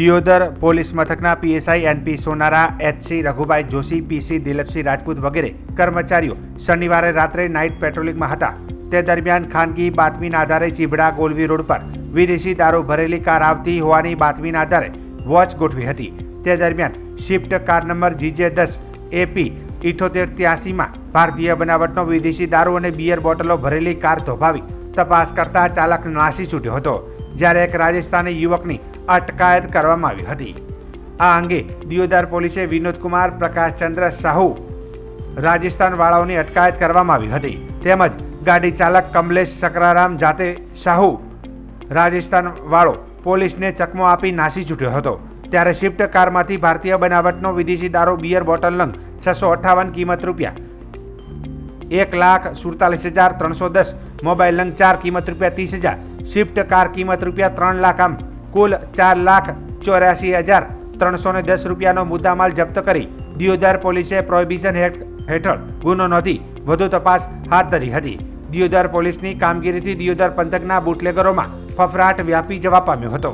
Deodar police મથકના PSI NP Sonara, HC Raghubhai Joshi, PC Dilipsinh Rajput વગેરે કર્મચારીઓ શનિવારે રાત્રે નાઇટ પેટ્રોલિંગમાં હતા. તે દરમિયાન ખાનગી બાતમીના આધારે ચીબડા ગોલવી રોડ પર વિદેશી દારૂ ભરેલી કાર આવતી હોવાની બાતમીના આધારે વોચ ગોઠવી હતી. તે દરમિયાન શિફ્ટ કાર નંબર જીજે દસ, એપી ઇઠોતેર ત્યાસીમાં ભારતીય બનાવટનો વિદેશી દારૂ અને બિયર બોટલો ભરેલી કાર ધોભાવી તપાસ કરતા ચાલક નાસી છૂટ્યો હતો, જ્યારે એક રાજસ્થાની યુવકની અટકાયત કરવામાં આવી હતી. આ અંગે દિયોદર પોલીસે વિનોદકુમાર, પ્રકાશચંદ્ર સાહુ રાજસ્થાન વાળાઓની અટકાયત કરવામાં આવી હતી. તેમજ ગાડી ચાલક કમલેશ સકરારામ જાતે સાહુ રાજસ્થાન વાળો પોલીસને ચકમો આપી નાસી છૂટ્યો હતો. ત્યારે શિફ્ટ કારમાંથી ભારતીય બનાવટનો વિદેશી દારૂ, બિયર બોટલ નંગ છસો અઠ્ઠાવન કિંમત રૂપિયા એક લાખ સુડતાલીસ હજાર ત્રણસો દસ. મોબાઈલ નંગ ચાર કિંમત રૂપિયા ત્રીસ હજાર. સ્વિફ્ટ કાર કિંમત રૂપિયા ત્રણ લાખ આમ. કુલ ચાર લાખ ચોર્યાસી હજાર ત્રણસો ને દસ રૂપિયાનો મુદ્દામાલ જપ્ત કરી દિયોદર પોલીસે પ્રોહિબિશન હેઠળ ગુનો નોંધી વધુ તપાસ હાથ ધરી હતી. દિયોદર પોલીસની કામગીરીથી દિયોદર પંથકના બુટલેગરોમાં ફફરાટ વ્યાપી જવા પામ્યો હતો.